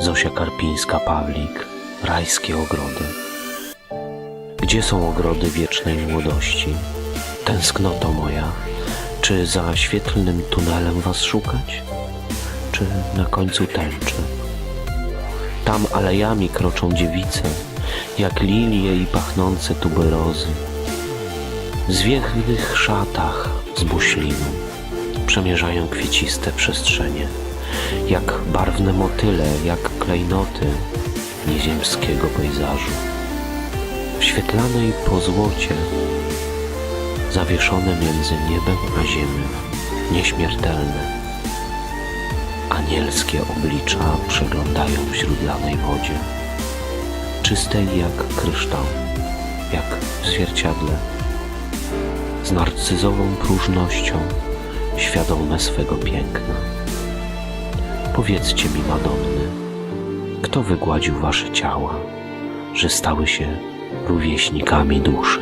Zosia Karpińska-Pawlik, Rajskie Ogrody. Gdzie są ogrody wiecznej młodości? Tęsknoto moja, czy za świetlnym tunelem was szukać? Czy na końcu tęczy? Tam alejami kroczą dziewice, jak lilie i pachnące tuberozy. W zwiechłych szatach z buślinu przemierzają kwieciste przestrzenie, jak barwne motyle, jak klejnoty nieziemskiego pejzażu. Świetlanej pozłocie, zawieszone między niebem a ziemią, nieśmiertelne, anielskie oblicza przeglądają w źródlanej wodzie, czystej jak kryształ, jak w zwierciadle, z narcyzową próżnością, świadome swego piękna. Powiedzcie mi, Madonny, kto wygładził wasze ciała, że stały się rówieśnikami duszy?